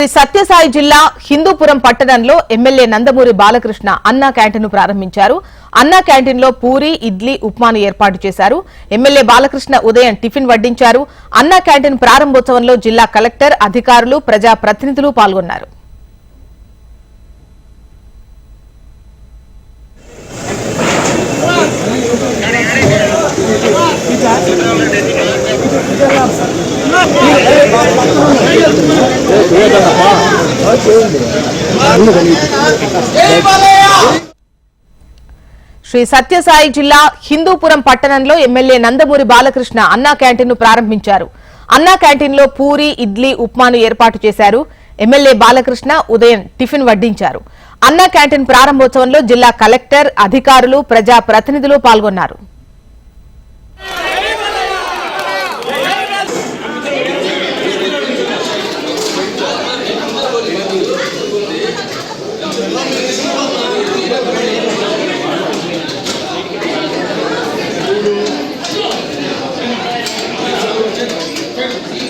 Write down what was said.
శ్రీ సత్యసాయి జిల్లా హిందూపురం పట్టణంలో ఎమ్మెల్యే నందమూరి బాలకృష్ణ అన్నా క్యాంటీన్ ప్రారంభించారు. అన్నా క్యాంటీన్లో పూరి ఇడ్లీ ఉప్మాను ఏర్పాటు చేశారు. ఎమ్మెల్యే బాలకృష్ణ ఉదయం టిఫిన్ వడ్డించారు. అన్నా క్యాంటీన్ ప్రారంభోత్సవంలో జిల్లా కలెక్టర్ అధికారులు ప్రజా ప్రతినిధులు పాల్గొన్నారు. శ్రీ సత్యసాయి జిల్లా హిందూపురం పట్టణంలో ఎమ్మెల్యే నందమూరి బాలకృష్ణ అన్నా క్యాంటీన్ను ప్రారంభించారు. అన్నా క్యాంటీన్లో పూరి ఇడ్లీ ఉప్మాను ఏర్పాటు చేశారు. ఎమ్మెల్యే బాలకృష్ణ ఉదయం టిఫిన్ వడ్డించారు. అన్నా క్యాంటీన్ ప్రారంభోత్సవంలో జిల్లా కలెక్టర్ అధికారులు ప్రజా ప్రతినిధులు పాల్గొన్నారు.